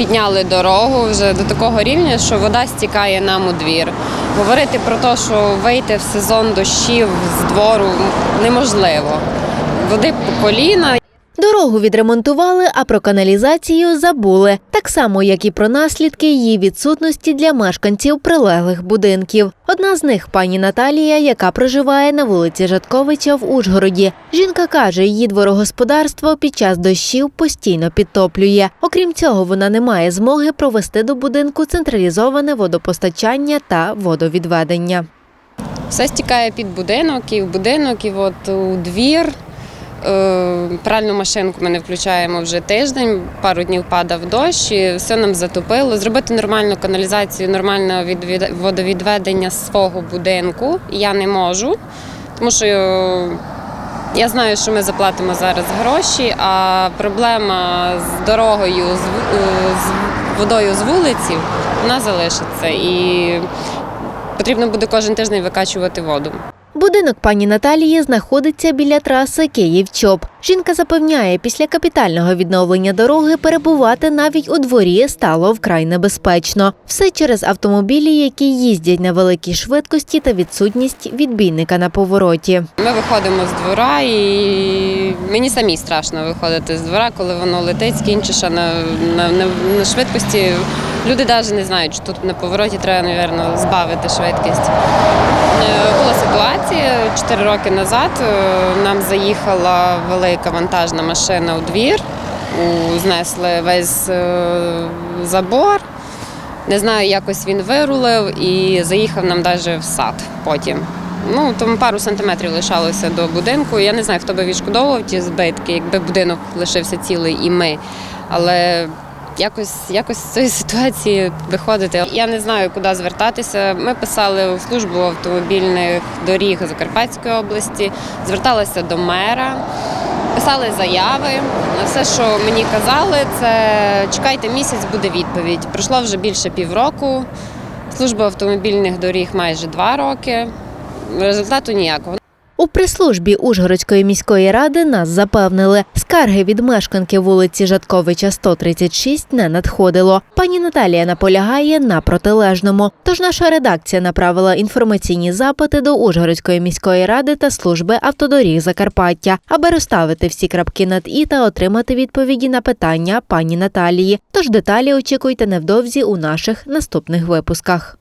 підняли дорогу вже до такого рівня, що вода стікає нам у двір. Говорити про те, що вийти в сезон дощів з двору неможливо. Води по коліна. Дорогу відремонтували, а про каналізацію забули, так само як і про наслідки її відсутності для мешканців прилеглих будинків. Одна з них пані Наталія, яка проживає на вулиці Жатковича в Ужгороді. Жінка каже, її дворогосподарство під час дощів постійно підтоплює. Окрім цього, вона не має змоги провести до будинку централізоване водопостачання та водовідведення. Все стікає під будинок і в будинок, і от у двір. Е, Пральну машинку ми не включаємо вже тиждень, пару днів падав дощ, і все нам затопило. Зробити нормальну каналізацію, нормальне водовідведення свого будинку я не можу, тому що е, я знаю, що ми заплатимо зараз гроші, а проблема з дорогою, е, з водою з вулиці, вона залишиться. І потрібно буде кожен тиждень викачувати воду. Будинок пані Наталії знаходиться біля траси Київ-Чоп. Жінка запевняє, після капітального відновлення дороги перебувати навіть у дворі стало вкрай небезпечно. Все через автомобілі, які їздять на великій швидкості та відсутність відбійника на повороті. Ми виходимо з двора, і мені самі страшно виходити з двора, коли воно летить, скінчиш на, на, на, на швидкості. Люди навіть не знають, що тут на повороті треба, мабуть, збавити швидкість. Ситуація 4 роки назад. е, Нам заїхала велика вантажна машина у двір, знесли весь е, забор. Не знаю, якось він вирулив і заїхав нам навіть в сад потім. Ну, тому пару сантиметрів лишалося до будинку. Я не знаю, хто би відшкодовував ті збитки, якби будинок лишився цілий і ми. Але якось, якось з цієї ситуації виходити. Я не знаю, куди звертатися. Ми писали у службу автомобільних доріг Закарпатської області, зверталися до мера. Писали заяви. Все, що мені казали, це чекайте місяць, буде відповідь. Пройшло вже більше півроку. Служба автомобільних доріг майже два роки. Результату ніякого. У прес-службі Ужгородської міської ради нас запевнили, скарги від мешканки вулиці Жатковича 136 не надходило. Пані Наталія наполягає на протилежному. Тож наша редакція направила інформаційні запити до Ужгородської міської ради та служби автодоріг Закарпаття, аби розставити всі крапки над і та отримати відповіді на питання пані Наталії. Тож деталі очікуйте невдовзі у наших наступних випусках.